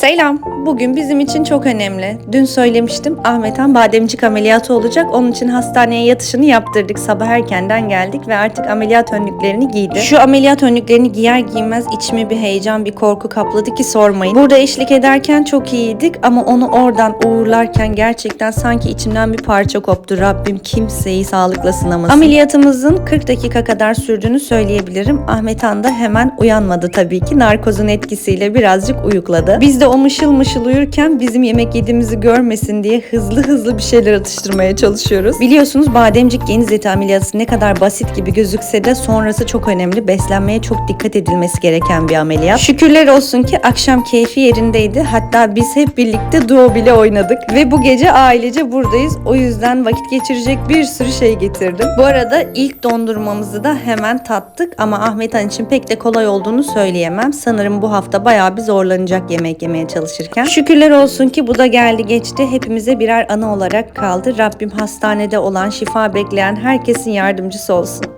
Selam. Bugün bizim için çok önemli. Dün söylemiştim Ahmet Han bademcik ameliyatı olacak. Onun için hastaneye yatışını yaptırdık. Sabah erkenden geldik ve artık ameliyat önlüklerini giydi. Şu ameliyat önlüklerini giyer giymez içimi bir heyecan, bir korku kapladı ki sormayın. Burada eşlik ederken çok iyiydik ama onu oradan uğurlarken gerçekten sanki içimden bir parça koptu. Rabbim kimseyi sağlıkla sınamasın. Ameliyatımızın 40 dakika kadar sürdüğünü söyleyebilirim. Ahmet Han da hemen uyanmadı tabii ki. Narkozun etkisiyle birazcık uyukladı. Biz de o mışıl mışıl uyurken bizim yemek yediğimizi görmesin diye hızlı hızlı bir şeyler atıştırmaya çalışıyoruz. Biliyorsunuz bademcik geniz eti ameliyatı ne kadar basit gibi gözükse de sonrası çok önemli. Beslenmeye çok dikkat edilmesi gereken bir ameliyat. Şükürler olsun ki akşam keyfi yerindeydi. Hatta biz hep birlikte duo bile oynadık. Ve bu gece ailece buradayız. O yüzden vakit geçirecek bir sürü şey getirdim. Bu arada ilk dondurmamızı da hemen tattık ama Ahmet Han için pek de kolay olduğunu söyleyemem. Sanırım bu hafta bayağı bir zorlanacak yemek yemeye çalışırken. Şükürler olsun ki bu da geldi geçti. Hepimize birer anı olarak kaldı. Rabbim hastanede olan, şifa bekleyen herkesin yardımcısı olsun.